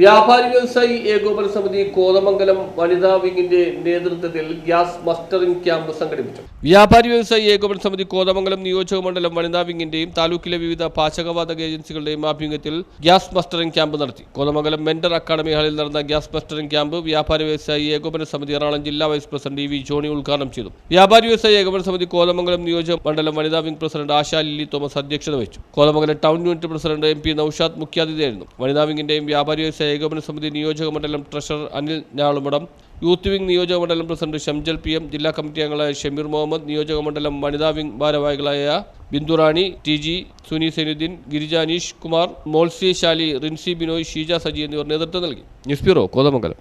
വ്യാപാരി വ്യവസായി ഏകോപന സമിതി കോതമംഗലം വനിതാ വിങ്ങിന്റെ നേതൃത്വത്തിൽ ഗ്യാസ് മസ്റ്ററിംഗ് ക്യാമ്പ് സംഘടിപ്പിച്ചു. വ്യാപാരി വ്യവസായി ഏകോപന സമിതി കോതമംഗലം നിയോജക മണ്ഡലം വനിതാ വിങ്ങിന്റെയും താലൂക്കിലെ വിവിധ പാചകവാതക ഏജൻസികളുടെയും ആഭിമുഖ്യത്തിൽ ഗ്യാസ് മസ്റ്ററിംഗ് ക്യാമ്പ് നടത്തി. കോതമംഗലം മെന്റർ അക്കാദമി ഹാളിൽ നടന്ന ഗ്യാസ് മസ്റ്ററിംഗ് ക്യാമ്പ് വ്യാപാരി വ്യവസായി ഏകോപന സമിതി എറണാകുളം ജില്ലാ vice president E V Johny ഉദ്ഘാടനം ചെയ്തു. വ്യാപാരി വ്യവസായി ഏകോപന സമിതി കോതമംഗലം നിയോജക മണ്ഡലം വനിതാ വിംഗ് പ്രസിഡന്റ് ആശാ ലില്ലി തോമസ് അധ്യക്ഷത വഹിച്ചു. Kothamangalam town unit president M P Naushad മുഖ്യാതിഥിയായിരുന്നു. വനിതാ വിംഗിന്റെയും വ്യാപാരി ഏകോപന സമിതി നിയോജക മണ്ഡലം treasurer Anil Njalumadam youth wing നിയോജക മണ്ഡലം പ്രസിഡന്റ് ഷംജൽ പി എം ജില്ലാ കമ്മിറ്റി അംഗങ്ങളായ ഷമീർ മുഹമ്മദ് നിയോജക മണ്ഡലം വനിതാ വിംഗ് ഭാരവാഹികളായ ബിന്ദുറാണി ടി ജി സുനി സൈനുദ്ദീൻ ഗിരിജ അനീഷ് കുമാർ മോൾസി ശാലി റിൻസി ബിനോയ് ഷീജ സജി എന്നിവർ നേതൃത്വം നൽകി. News bureau Kothamangalam.